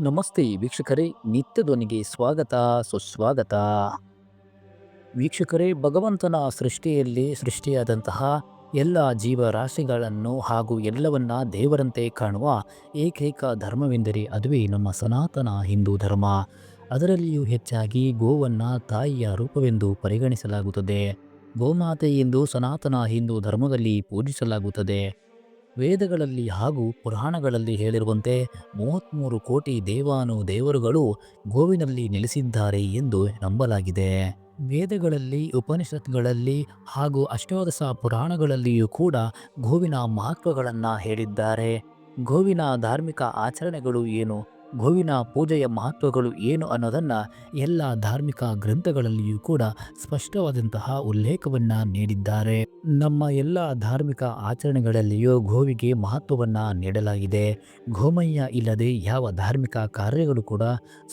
ನಮಸ್ತೆ ವೀಕ್ಷಕರೇ, ನಿತ್ಯ ಧ್ವನಿಗೆ ಸ್ವಾಗತ, ಸುಸ್ವಾಗತ. ವೀಕ್ಷಕರೇ, ಭಗವಂತನ ಸೃಷ್ಟಿಯಲ್ಲಿ ಸೃಷ್ಟಿಯಾದಂತಹ ಎಲ್ಲ ಜೀವರಾಶಿಗಳನ್ನು ಹಾಗೂ ಎಲ್ಲವನ್ನ ದೇವರಂತೆ ಕಾಣುವ ಏಕೈಕ ಧರ್ಮವೆಂದರೆ ಅದುವೇ ನಮ್ಮ ಸನಾತನ ಹಿಂದೂ ಧರ್ಮ. ಅದರಲ್ಲಿಯೂ ಹೆಚ್ಚಾಗಿ ಗೋವನ್ನು ತಾಯಿಯ ರೂಪವೆಂದು ಪರಿಗಣಿಸಲಾಗುತ್ತದೆ. ಗೋಮಾತೆ ಎಂದು ಸನಾತನ ಹಿಂದೂ ಧರ್ಮದಲ್ಲಿ ಪೂಜಿಸಲಾಗುತ್ತದೆ. ವೇದಗಳಲ್ಲಿ ಹಾಗೂ ಪುರಾಣಗಳಲ್ಲಿ ಹೇಳಿರುವಂತೆ ಮೂವತ್ತ್ಮೂರು ಕೋಟಿ ದೇವಾನು ದೇವರುಗಳು ಗೋವಿನಲ್ಲಿ ನೆಲೆಸಿದ್ದಾರೆ ಎಂದು ನಂಬಲಾಗಿದೆ. ವೇದಗಳಲ್ಲಿ, ಉಪನಿಷತ್ಗಳಲ್ಲಿ ಹಾಗೂ ಅಷ್ಟೋದಶ ಪುರಾಣಗಳಲ್ಲಿಯೂ ಕೂಡ ಗೋವಿನ ಮಹತ್ವಗಳನ್ನು ಹೇಳಿದ್ದಾರೆ. ಗೋವಿನ ಧಾರ್ಮಿಕ ಆಚರಣೆಗಳು ಏನು? ಗೋವಿನ ಪೂಜೆಯ ಮಹತ್ವಗಳು ಏನು ಅನ್ನೋದನ್ನು ಎಲ್ಲ ಧಾರ್ಮಿಕ ಗ್ರಂಥಗಳಲ್ಲಿಯೂ ಕೂಡ ಸ್ಪಷ್ಟವಾದಂತಹ ಉಲ್ಲೇಖವನ್ನು ನೀಡಿದ್ದಾರೆ. ನಮ್ಮ ಎಲ್ಲ ಧಾರ್ಮಿಕ ಆಚರಣೆಗಳಲ್ಲಿಯೂ ಗೋವಿಗೆ ಮಹತ್ವವನ್ನು ನೀಡಲಾಗಿದೆ. ಗೋಮಯ್ಯ ಇಲ್ಲದೆ ಯಾವ ಧಾರ್ಮಿಕ ಕಾರ್ಯಗಳು ಕೂಡ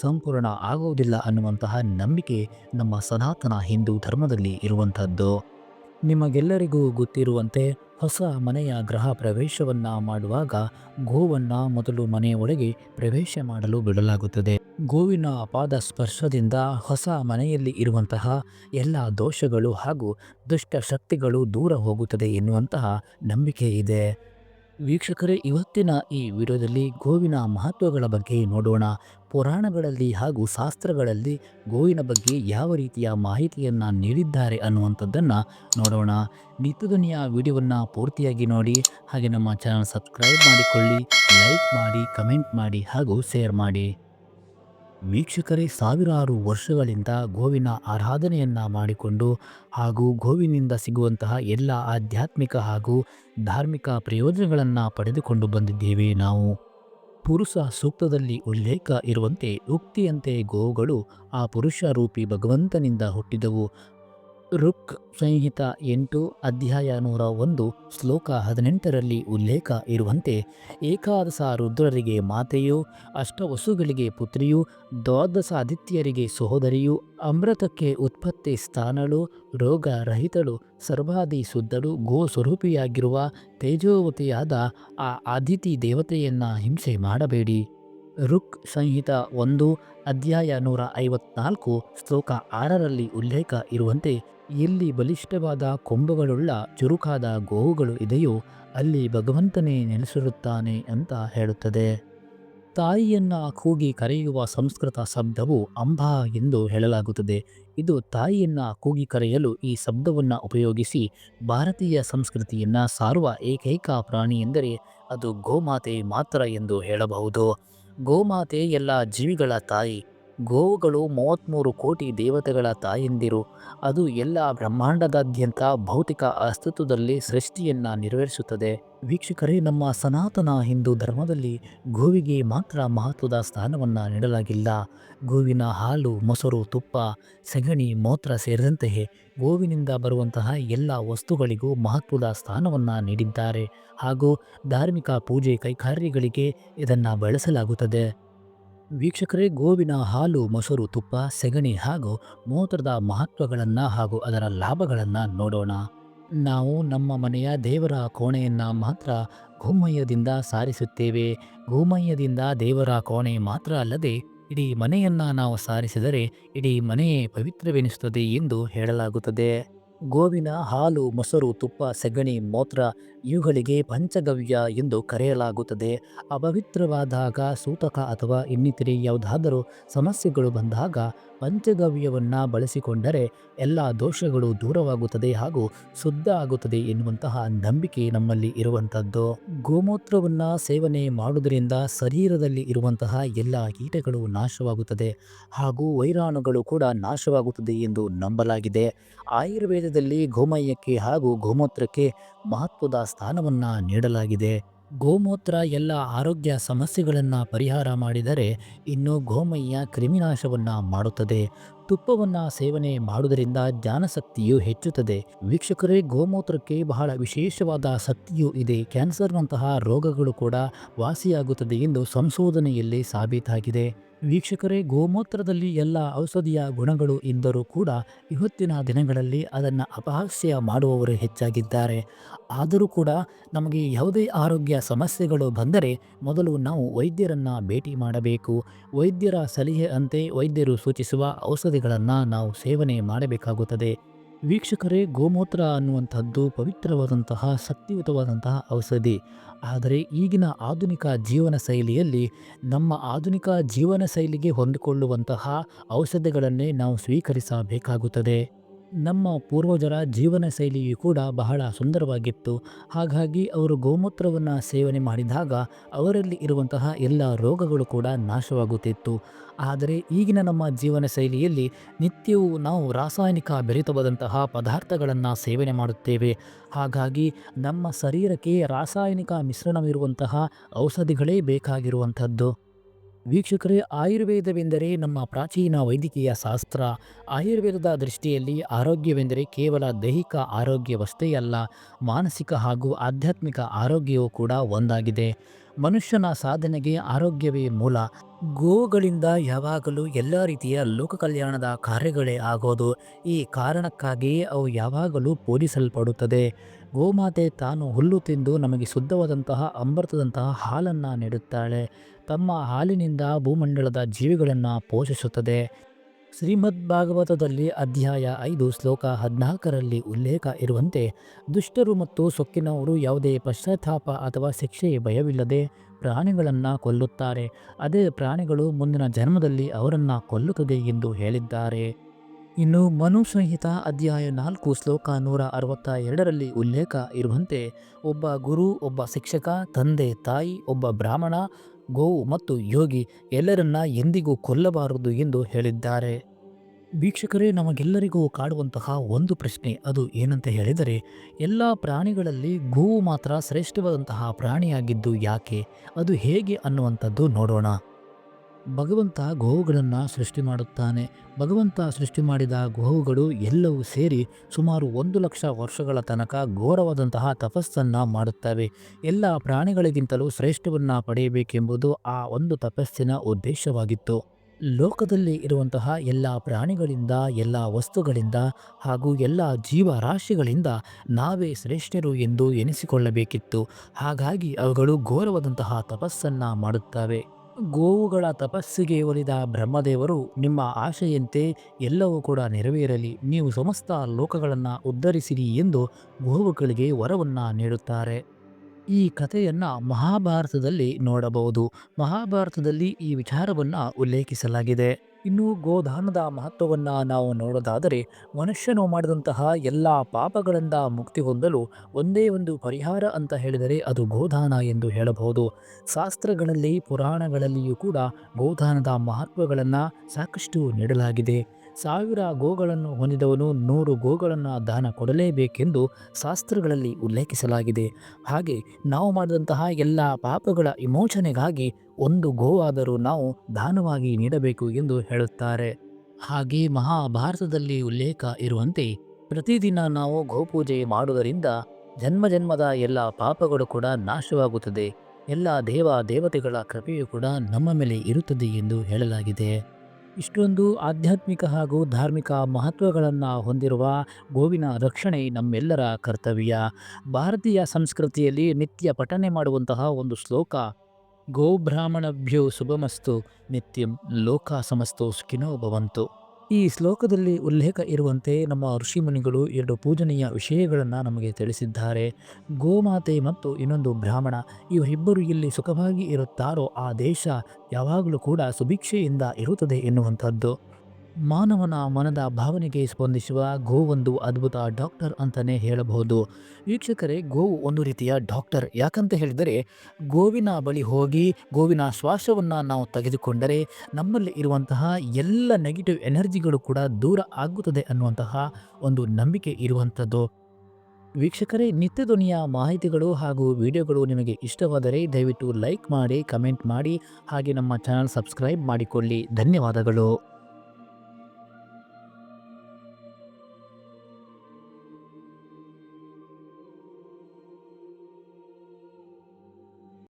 ಸಂಪೂರ್ಣ ಆಗುವುದಿಲ್ಲ ಅನ್ನುವಂತಹ ನಂಬಿಕೆ ನಮ್ಮ ಸನಾತನ ಹಿಂದೂ ಧರ್ಮದಲ್ಲಿ ಇರುವಂಥದ್ದು. ನಿಮಗೆಲ್ಲರಿಗೂ ಗೊತ್ತಿರುವಂತೆ ಹೊಸ ಮನೆಯ ಗೃಹ ಪ್ರವೇಶವನ್ನ ಮಾಡುವಾಗ ಗೋವನ್ನ ಮೊದಲು ಮನೆಯೊಳಗೆ ಪ್ರವೇಶ ಮಾಡಲು ಬಿಡಲಾಗುತ್ತದೆ. ಗೋವಿನ ಪಾದ ಸ್ಪರ್ಶದಿಂದ ಹೊಸ ಮನೆಯಲ್ಲಿ ಇರುವಂತಹ ಎಲ್ಲ ದೋಷಗಳು ಹಾಗೂ ದುಷ್ಟ ಶಕ್ತಿಗಳು ದೂರ ಹೋಗುತ್ತದೆ ಎನ್ನುವಂತಹ ನಂಬಿಕೆ ಇದೆ. ವೀಕ್ಷಕರೇ, ಇವತ್ತಿನ ಈ ವಿಡಿಯೋದಲ್ಲಿ ಗೋವಿನ ಮಹತ್ವಗಳ ಬಗ್ಗೆ ನೋಡೋಣ. ಪುರಾಣಗಳಲ್ಲಿ ಹಾಗೂ ಶಾಸ್ತ್ರಗಳಲ್ಲಿ ಗೋವಿನ ಬಗ್ಗೆ ಯಾವ ರೀತಿಯ ಮಾಹಿತಿಯನ್ನು ನೀಡಿದ್ದಾರೆ ಅನ್ನುವಂಥದ್ದನ್ನು ನೋಡೋಣ. ನಿತ್ಯಧ್ವನಿಯ ವಿಡಿಯೋವನ್ನು ಪೂರ್ತಿಯಾಗಿ ನೋಡಿ, ಹಾಗೆ ನಮ್ಮ ಚಾನಲ್ ಸಬ್ಸ್ಕ್ರೈಬ್ ಮಾಡಿಕೊಳ್ಳಿ, ಲೈಕ್ ಮಾಡಿ, ಕಮೆಂಟ್ ಮಾಡಿ ಹಾಗೂ ಶೇರ್ ಮಾಡಿ. ವೀಕ್ಷಕರೇ, ಸಾವಿರಾರು ವರ್ಷಗಳಿಂದ ಗೋವಿನ ಆರಾಧನೆಯನ್ನು ಮಾಡಿಕೊಂಡು ಹಾಗೂ ಗೋವಿನಿಂದ ಸಿಗುವಂತಹ ಎಲ್ಲ ಆಧ್ಯಾತ್ಮಿಕ ಹಾಗೂ ಧಾರ್ಮಿಕ ಪ್ರಯೋಜನಗಳನ್ನು ಪಡೆದುಕೊಂಡು ಬಂದಿದ್ದೇವೆ ನಾವು. ಪುರುಷ ಸೂಕ್ತದಲ್ಲಿ ಉಲ್ಲೇಖ ಇರುವಂತೆ ಉಕ್ತಿಯಂತೆ ಗೋವುಗಳು ಆ ಪುರುಷ ರೂಪಿ ಭಗವಂತನಿಂದ ಹುಟ್ಟಿದವು. ಋಕ್ ಸಂಹಿತ ಎಂಟು, ಅಧ್ಯಾಯ ನೂರ ಒಂದು, ಶ್ಲೋಕ ಹದಿನೆಂಟರಲ್ಲಿ ಉಲ್ಲೇಖ ಇರುವಂತೆ, ಏಕಾದಶ ರುದ್ರರಿಗೆ ಮಾತೆಯು, ಅಷ್ಟವಸುಗಳಿಗೆ ಪುತ್ರಿಯು ದ್ವಾದಶ ಆದಿತ್ಯರಿಗೆ ಸಹೋದರಿಯು, ಅಮೃತಕ್ಕೆ ಉತ್ಪತ್ತಿ ಸ್ಥಾನಳು ರೋಗ ರಹಿತಳು ಸರ್ವಾದಿ ಶುದ್ಧಳು ಗೋ ಸ್ವರೂಪಿಯಾಗಿರುವ ತೇಜೋವತಿಯಾದ ಆ ಆದಿತಿ ದೇವತೆಯನ್ನು ಹಿಂಸೆ ಮಾಡಬೇಡಿ. ಋಕ್ ಸಂಹಿತ ಒಂದು, ಅಧ್ಯಾಯ ನೂರ ಐವತ್ನಾಲ್ಕು, ಶ್ಲೋಕ ಆರರಲ್ಲಿ ಉಲ್ಲೇಖ ಇರುವಂತೆ ಎಲ್ಲಿ ಬಲಿಷ್ಠವಾದ ಕೊಂಬುಗಳುಳ್ಳ ಚುರುಕಾದ ಗೋವುಗಳು ಇದೆಯೋ ಅಲ್ಲಿ ಭಗವಂತನೇ ನೆಲೆಸಿರುತ್ತಾನೆ ಅಂತ ಹೇಳುತ್ತದೆ. ತಾಯಿಯನ್ನು ಕೂಗಿ ಕರೆಯುವ ಸಂಸ್ಕೃತ ಶಬ್ದವು ಅಂಬಾ ಎಂದು ಹೇಳಲಾಗುತ್ತದೆ. ಇದು ತಾಯಿಯನ್ನು ಕೂಗಿ ಕರೆಯಲು ಈ ಶಬ್ದವನ್ನು ಉಪಯೋಗಿಸಿ ಭಾರತೀಯ ಸಂಸ್ಕೃತಿಯನ್ನು ಸಾರುವ ಏಕೈಕ ಪ್ರಾಣಿ ಎಂದರೆ ಅದು ಗೋಮಾತೆ ಮಾತ್ರ ಎಂದು ಹೇಳಬಹುದು. ಗೋಮಾತೆ ಎಲ್ಲ ಜೀವಿಗಳ ತಾಯಿ. ಗೋವುಗಳು ಮೂವತ್ತ್ಮೂರು ಕೋಟಿ ದೇವತೆಗಳ ತಾಯಂದಿರು. ಅದು ಎಲ್ಲ ಬ್ರಹ್ಮಾಂಡದಾದ್ಯಂತ ಭೌತಿಕ ಅಸ್ತಿತ್ವದಲ್ಲಿ ಸೃಷ್ಟಿಯನ್ನು ನೆರವೇರಿಸುತ್ತದೆ ವೀಕ್ಷಕರೇ, ನಮ್ಮ ಸನಾತನ ಹಿಂದೂ ಧರ್ಮದಲ್ಲಿ ಗೋವಿಗೆ ಮಾತ್ರ ಮಹತ್ವದ ಸ್ಥಾನವನ್ನು ನೀಡಲಾಗಿಲ್ಲ. ಗೋವಿನ ಹಾಲು, ಮೊಸರು, ತುಪ್ಪ, ಸಗಣಿ, ಮೂತ್ರ ಸೇರಿದಂತೆ ಗೋವಿನಿಂದ ಬರುವಂತಹ ಎಲ್ಲ ವಸ್ತುಗಳಿಗೂ ಮಹತ್ವದ ಸ್ಥಾನವನ್ನು ನೀಡಿದ್ದಾರೆ. ಹಾಗೂ ಧಾರ್ಮಿಕ ಪೂಜೆ ಕೈಕಾರ್ಯಗಳಿಗೆ ಇದನ್ನು ಬಳಸಲಾಗುತ್ತದೆ. ವೀಕ್ಷಕರೇ, ಗೋವಿನ ಹಾಲು, ಮೊಸರು, ತುಪ್ಪ, ಸೆಗಣಿ ಹಾಗೂ ಮೂತ್ರದ ಮಹತ್ವಗಳನ್ನು ಹಾಗೂ ಅದರ ಲಾಭಗಳನ್ನು ನೋಡೋಣ. ನಾವು ನಮ್ಮ ಮನೆಯ ದೇವರ ಕೋಣೆಯನ್ನು ಮಾತ್ರ ಗೋಮಯದಿಂದ ಸಾರಿಸುತ್ತೇವೆ. ಗೋಮಯದಿಂದ ದೇವರ ಕೋಣೆ ಮಾತ್ರ ಅಲ್ಲದೆ, ಇಡೀ ಮನೆಯನ್ನು ನಾವು ಸಾರಿಸಿದರೆ, ಇಡೀ ಮನೆಯೇ ಪವಿತ್ರವೆನಿಸುತ್ತದೆ ಎಂದು ಹೇಳಲಾಗುತ್ತದೆ. ಗೋವಿನ, ಹಾಲು, ಮೊಸರು, ತುಪ್ಪ, ಸೆಗಣಿ, ಮೂತ್ರ ಇವುಗಳಿಗೆ ಪಂಚಗವ್ಯ ಎಂದು ಕರೆಯಲಾಗುತ್ತದೆ. ಅಪವಿತ್ರವಾದಾಗ ಸೂತಕ ಅಥವಾ ಇನ್ನಿತರೆ ಯಾವುದಾದರೂ ಸಮಸ್ಯೆಗಳು ಬಂದಾಗ ಪಂಚಗವ್ಯವನ್ನು ಬಳಸಿಕೊಂಡರೆ ಎಲ್ಲ ದೋಷಗಳು ದೂರವಾಗುತ್ತದೆ ಹಾಗೂ ಶುದ್ಧ ಆಗುತ್ತದೆ ಎನ್ನುವಂತಹ ನಂಬಿಕೆ ನಮ್ಮಲ್ಲಿ ಇರುವಂಥದ್ದು. ಗೋಮೂತ್ರವನ್ನು ಸೇವನೆ ಮಾಡುವುದರಿಂದ ಶರೀರದಲ್ಲಿ ಇರುವಂತಹ ಎಲ್ಲ ಕೀಟಗಳು ನಾಶವಾಗುತ್ತದೆ ಹಾಗೂ ವೈರಾಣುಗಳು ಕೂಡ ನಾಶವಾಗುತ್ತದೆ ಎಂದು ನಂಬಲಾಗಿದೆ. ಆಯುರ್ವೇದದಲ್ಲಿ ಗೋಮಯಕ್ಕೆ ಹಾಗೂ ಗೋಮೂತ್ರಕ್ಕೆ ಮಹತ್ವದ ಸ್ಥಾನವನ್ನು ನೀಡಲಾಗಿದೆ. ಗೋಮೂತ್ರ ಎಲ್ಲ ಆರೋಗ್ಯ ಸಮಸ್ಯೆಗಳನ್ನು ಪರಿಹಾರ ಮಾಡಿದರೆ ಇನ್ನು ಗೋಮಯ್ಯ ಕ್ರಿಮಿನಾಶವನ್ನು ಮಾಡುತ್ತದೆ. ತುಪ್ಪವನ್ನು ಸೇವನೆ ಮಾಡುವುದರಿಂದ ಜ್ಞಾನಶಕ್ತಿಯು ಹೆಚ್ಚುತ್ತದೆ. ವೀಕ್ಷಕರೇ, ಗೋಮೂತ್ರಕ್ಕೆ ಬಹಳ ವಿಶೇಷವಾದ ಶಕ್ತಿಯೂ ಇದೆ. ಕ್ಯಾನ್ಸರ್ನಂತಹ ರೋಗಗಳು ಕೂಡ ವಾಸಿಯಾಗುತ್ತದೆ ಎಂದು ಸಂಶೋಧನೆಯಲ್ಲಿ ಸಾಬೀತಾಗಿದೆ. ವೀಕ್ಷಕರೇ, ಗೋಮೂತ್ರದಲ್ಲಿ ಎಲ್ಲ ಔಷಧಿಯ ಗುಣಗಳು ಇದ್ದರೂ ಕೂಡ ಇವತ್ತಿನ ದಿನಗಳಲ್ಲಿ ಅದನ್ನು ಅಪಹಾಸ್ಯ ಮಾಡುವವರು ಹೆಚ್ಚಾಗಿದ್ದಾರೆ. ಆದರೂ ಕೂಡ ನಮಗೆ ಯಾವುದೇ ಆರೋಗ್ಯ ಸಮಸ್ಯೆಗಳು ಬಂದರೆ ಮೊದಲು ನಾವು ವೈದ್ಯರನ್ನು ಭೇಟಿ ಮಾಡಬೇಕು. ವೈದ್ಯರ ಸಲಹೆ ಅಂತೆ ವೈದ್ಯರು ಸೂಚಿಸುವ ಔಷಧಿಗಳನ್ನು ನಾವು ಸೇವನೆ ಮಾಡಬೇಕಾಗುತ್ತದೆ. ವೀಕ್ಷಕರೇ, ಗೋಮೂತ್ರ ಅನ್ನುವಂಥದ್ದು ಪವಿತ್ರವಾದಂತಹ ಶಕ್ತಿಯುತವಾದಂತಹ ಔಷಧಿ. ಆದರೆ ಈಗಿನ ಆಧುನಿಕ ಜೀವನ ಶೈಲಿಯಲ್ಲಿ ನಮ್ಮ ಆಧುನಿಕ ಜೀವನ ಶೈಲಿಗೆ ಹೊಂದಿಕೊಳ್ಳುವಂತಹ ಔಷಧಿಗಳನ್ನೇ ನಾವು ಸ್ವೀಕರಿಸಬೇಕಾಗುತ್ತದೆ. ನಮ್ಮ ಪೂರ್ವಜರ ಜೀವನ ಶೈಲಿಯು ಕೂಡ ಬಹಳ ಸುಂದರವಾಗಿತ್ತು. ಹಾಗಾಗಿ ಅವರು ಗೋಮೂತ್ರವನ್ನು ಸೇವನೆ ಮಾಡಿದಾಗ ಅವರಲ್ಲಿ ಇರುವಂತಹ ಎಲ್ಲ ರೋಗಗಳು ಕೂಡ ನಾಶವಾಗುತ್ತಿತ್ತು. ಆದರೆ ಈಗಿನ ನಮ್ಮ ಜೀವನ ಶೈಲಿಯಲ್ಲಿ ನಿತ್ಯವೂ ನಾವು ರಾಸಾಯನಿಕ ಬೆರೆತವಾದಂತಹ ಪದಾರ್ಥಗಳನ್ನು ಸೇವನೆ ಮಾಡುತ್ತೇವೆ. ಹಾಗಾಗಿ ನಮ್ಮ ಶರೀರಕ್ಕೆ ರಾಸಾಯನಿಕ ಮಿಶ್ರಣವಿರುವಂತಹ ಔಷಧಿಗಳೇ ಬೇಕಾಗಿರುವಂಥದ್ದು. ವೀಕ್ಷಕರೇ, ಆಯುರ್ವೇದವೆಂದರೆ ನಮ್ಮ ಪ್ರಾಚೀನ ವೈದ್ಯಕೀಯ ಶಾಸ್ತ್ರ. ಆಯುರ್ವೇದದ ದೃಷ್ಟಿಯಲ್ಲಿ ಆರೋಗ್ಯವೆಂದರೆ ಕೇವಲ ದೈಹಿಕ ಆರೋಗ್ಯವಷ್ಟೇ ಅಲ್ಲ, ಮಾನಸಿಕ ಹಾಗೂ ಆಧ್ಯಾತ್ಮಿಕ ಆರೋಗ್ಯವೂ ಕೂಡ ಒಂದಾಗಿದೆ. ಮನುಷ್ಯನ ಸಾಧನೆಗೆ ಆರೋಗ್ಯವೇ ಮೂಲ. ಗೋಗಳಿಂದ ಯಾವಾಗಲೂ ಎಲ್ಲ ರೀತಿಯ ಲೋಕ ಕಲ್ಯಾಣದ ಕಾರ್ಯಗಳೇ ಆಗೋದು. ಈ ಕಾರಣಕ್ಕಾಗಿಯೇ ಅವು ಯಾವಾಗಲೂ ಪೋಲಿಸಲ್ಪಡುತ್ತದೆ ಗೋಮಾತೆ ತಾನು ಹುಲ್ಲು ತಿಂದು ನಮಗೆ ಶುದ್ಧವಾದಂತಹ, ಅಮೃತದಂತಹ ಹಾಲನ್ನು ನೀಡುತ್ತಾಳೆ. ತಮ್ಮ ಹಾಲಿನಿಂದ ಭೂಮಂಡಲದ ಜೀವಿಗಳನ್ನು ಪೋಷಿಸುತ್ತದೆ. ಶ್ರೀಮದ್ ಭಾಗವತದಲ್ಲಿ ಅಧ್ಯಾಯ ಐದು, ಶ್ಲೋಕ ಹದಿನಾಲ್ಕರಲ್ಲಿ ಉಲ್ಲೇಖ ಇರುವಂತೆ, ದುಷ್ಟರು ಮತ್ತು ಸೊಕ್ಕಿನವರು ಯಾವುದೇ ಪಶ್ಚಾತ್ತಾಪ ಅಥವಾ ಶಿಕ್ಷೆ ಭಯವಿಲ್ಲದೆ ಪ್ರಾಣಿಗಳನ್ನು ಕೊಲ್ಲುತ್ತಾರೆ. ಅದೇ ಪ್ರಾಣಿಗಳು ಮುಂದಿನ ಜನ್ಮದಲ್ಲಿ ಅವರನ್ನು ಕೊಲ್ಲುತ್ತದೆ ಎಂದು ಹೇಳಿದ್ದಾರೆ. ಇನ್ನು ಮನು ಸಂಹಿತ ಅಧ್ಯಾಯ ನಾಲ್ಕು, ಶ್ಲೋಕ ನೂರ ಅರವತ್ತ ಎರಡರಲ್ಲಿ ಉಲ್ಲೇಖ ಇರುವಂತೆ, ಒಬ್ಬ ಗುರು, ಒಬ್ಬ ಶಿಕ್ಷಕ, ತಂದೆ, ತಾಯಿ, ಒಬ್ಬ ಬ್ರಾಹ್ಮಣ ಗೋವು ಮತ್ತು ಯೋಗಿ ಎಲ್ಲರನ್ನ ಎಂದಿಗೂ ಕೊಲ್ಲಬಾರದು ಎಂದು ಹೇಳಿದ್ದಾರೆ. ವೀಕ್ಷಕರೇ, ನಮಗೆಲ್ಲರಿಗೂ ಕಾಡುವಂತಹ ಒಂದು ಪ್ರಶ್ನೆ ಅದು ಏನಂತ ಹೇಳಿದರೆ, ಎಲ್ಲ ಪ್ರಾಣಿಗಳಲ್ಲಿ ಗೋವು ಮಾತ್ರ ಶ್ರೇಷ್ಠವಾದಂತಹ ಪ್ರಾಣಿಯಾಗಿದ್ದು ಯಾಕೆ? ಅದು ಹೇಗೆ ಅನ್ನುವಂಥದ್ದು ನೋಡೋಣ. ಭಗವಂತ ಗೋವುಗಳನ್ನು ಸೃಷ್ಟಿ ಮಾಡುತ್ತಾನೆ. ಭಗವಂತ ಸೃಷ್ಟಿ ಮಾಡಿದ ಗೋವುಗಳು ಎಲ್ಲವೂ ಸೇರಿ ಸುಮಾರು ಒಂದು ಲಕ್ಷ ವರ್ಷಗಳ ತನಕ ಘೋರವಾದಂತಹ ತಪಸ್ಸನ್ನು ಮಾಡುತ್ತವೆ. ಎಲ್ಲ ಪ್ರಾಣಿಗಳಿಗಿಂತಲೂ ಶ್ರೇಷ್ಠವನ್ನು ಪಡೆಯಬೇಕೆಂಬುದು ಆ ಒಂದು ತಪಸ್ಸಿನ ಉದ್ದೇಶವಾಗಿತ್ತು. ಲೋಕದಲ್ಲಿ ಇರುವಂತಹ ಎಲ್ಲ ಪ್ರಾಣಿಗಳಿಂದ, ಎಲ್ಲ ವಸ್ತುಗಳಿಂದ ಹಾಗೂ ಎಲ್ಲ ಜೀವರಾಶಿಗಳಿಂದ ನಾವೇ ಶ್ರೇಷ್ಠರು ಎಂದು ಎನಿಸಿಕೊಳ್ಳಬೇಕಿತ್ತು. ಹಾಗಾಗಿ ಅವುಗಳು ಘೋರವಾದಂತಹ ತಪಸ್ಸನ್ನು ಮಾಡುತ್ತವೆ. ಗೋವುಗಳ ತಪಸ್ಸಿಗೆ ಒಲಿದ ಬ್ರಹ್ಮದೇವರು ನಿಮ್ಮ ಆಶೆಯಂತೆ ಎಲ್ಲವೂ ಕೂಡ ನೆರವೇರಲಿ. ನೀವು ಸಮಸ್ತ ಲೋಕಗಳನ್ನು ಉದ್ಧರಿಸಿರಿ ಎಂದು ಗೋವುಗಳಿಗೆ ವರವನ್ನು ನೀಡುತ್ತಾರೆ. ಈ ಕಥೆಯನ್ನು ಮಹಾಭಾರತದಲ್ಲಿ ನೋಡಬಹುದು. ಮಹಾಭಾರತದಲ್ಲಿ ಈ ವಿಚಾರವನ್ನು ಉಲ್ಲೇಖಿಸಲಾಗಿದೆ. ಇನ್ನು ಗೋದಾನದ ಮಹತ್ವವನ್ನು ನಾವು ನೋಡೋದಾದರೆ ಮನುಷ್ಯನು ಮಾಡಿದಂತಹ ಎಲ್ಲ ಪಾಪಗಳಿಂದ ಮುಕ್ತಿ ಹೊಂದಲು ಒಂದೇ ಒಂದು ಪರಿಹಾರ ಅಂತ ಹೇಳಿದರೆ ಅದು ಗೋದಾನ ಎಂದು ಹೇಳಬಹುದು. ಶಾಸ್ತ್ರಗಳಲ್ಲಿ, ಪುರಾಣಗಳಲ್ಲಿಯೂ ಕೂಡ ಗೋದಾನದ ಮಹತ್ವಗಳನ್ನು ಸಾಕಷ್ಟು ನೀಡಲಾಗಿದೆ. ಸಾವಿರ ಗೋಗಳನ್ನು ಹೊಂದಿದವನು ನೂರು ಗೋಗಳನ್ನು ದಾನ ಕೊಡಲೇಬೇಕೆಂದು ಶಾಸ್ತ್ರಗಳಲ್ಲಿ ಉಲ್ಲೇಖಿಸಲಾಗಿದೆ. ಹಾಗೆ ನಾವು ಮಾಡಿದಂತಹ ಎಲ್ಲ ಪಾಪಗಳ ವಿಮೋಚನೆಗಾಗಿ ಒಂದು ಗೋವಾದರೂ ನಾವು ದಾನವಾಗಿ ನೀಡಬೇಕು ಎಂದು ಹೇಳುತ್ತಾರೆ. ಹಾಗೆ ಮಹಾಭಾರತದಲ್ಲಿ ಉಲ್ಲೇಖ ಇರುವಂತೆ ಪ್ರತಿದಿನ ನಾವು ಗೋಪೂಜೆ ಮಾಡುವುದರಿಂದ ಜನ್ಮ ಜನ್ಮದ ಎಲ್ಲ ಪಾಪಗಳು ಕೂಡ ನಾಶವಾಗುತ್ತದೆ. ಎಲ್ಲ ದೇವ ದೇವತೆಗಳ ಕೃಪೆಯು ಕೂಡ ನಮ್ಮ ಮೇಲೆ ಇರುತ್ತದೆ ಎಂದು ಹೇಳಲಾಗಿದೆ. ಇಷ್ಟೊಂದು ಆಧ್ಯಾತ್ಮಿಕ ಹಾಗೂ ಧಾರ್ಮಿಕ ಮಹತ್ವಗಳನ್ನು ಹೊಂದಿರುವ ಗೋವಿನ ರಕ್ಷಣೆ ನಮ್ಮೆಲ್ಲರ ಕರ್ತವ್ಯ. ಭಾರತೀಯ ಸಂಸ್ಕೃತಿಯಲ್ಲಿ ನಿತ್ಯ ಪಠನೆ ಮಾಡುವಂತಹ ಒಂದು ಶ್ಲೋಕ ಗೋಬ್ರಾಹ್ಮಣಭ್ಯೋ ಶುಭಮಸ್ತು ನಿತ್ಯಂ ಲೋಕ ಸಮಸ್ತೋ ಸುಖಿನೋ ಭವಂತು. ಈ ಶ್ಲೋಕದಲ್ಲಿ ಉಲ್ಲೇಖ ಇರುವಂತೆ ನಮ್ಮ ಋಷಿಮುನಿಗಳು ಎರಡು ಪೂಜನೀಯ ವಿಷಯಗಳನ್ನು ನಮಗೆ ತಿಳಿಸಿದ್ದಾರೆ. ಗೋಮಾತೆ ಮತ್ತು ಇನ್ನೊಂದು ಬ್ರಾಹ್ಮಣ, ಇವರಿಬ್ಬರು ಇಲ್ಲಿ ಸುಖವಾಗಿ ಇರುತ್ತಾರೋ ಆ ದೇಶ ಯಾವಾಗಲೂ ಕೂಡ ಸುಭಿಕ್ಷೆಯಿಂದ ಇರುತ್ತದೆ ಎನ್ನುವಂಥದ್ದು. ಮಾನವನ ಮನದ ಭಾವನೆಗೆ ಸ್ಪಂದಿಸುವ ಗೋವೊಂದು ಅದ್ಭುತ ಡಾಕ್ಟರ್ ಅಂತಲೇ ಹೇಳಬಹುದು. ವೀಕ್ಷಕರೇ, ಗೋವು ಒಂದು ರೀತಿಯ ಡಾಕ್ಟರ್. ಯಾಕಂತ ಹೇಳಿದರೆ, ಗೋವಿನ ಬಳಿ ಹೋಗಿ, ಗೋವಿನ ಶ್ವಾಸವನ್ನು ನಾವು ತೆಗೆದುಕೊಂಡರೆ ನಮ್ಮಲ್ಲಿ ಇರುವಂತಹ ಎಲ್ಲ ನೆಗೆಟಿವ್ ಎನರ್ಜಿಗಳು ಕೂಡ ದೂರ ಆಗುತ್ತದೆ ಅನ್ನುವಂತಹ ಒಂದು ನಂಬಿಕೆ ಇರುವಂಥದ್ದು. ವೀಕ್ಷಕರೇ ನಿತ್ಯ ಧ್ವನಿಯ ಮಾಹಿತಿಗಳು ಹಾಗೂ ವಿಡಿಯೋಗಳು ನಿಮಗೆ ಇಷ್ಟವಾದರೆ ದಯವಿಟ್ಟು ಲೈಕ್ ಮಾಡಿ, ಕಮೆಂಟ್ ಮಾಡಿ, ಹಾಗೆ ನಮ್ಮ ಚಾನಲ್ ಸಬ್ಸ್ಕ್ರೈಬ್ ಮಾಡಿಕೊಳ್ಳಿ. ಧನ್ಯವಾದಗಳು.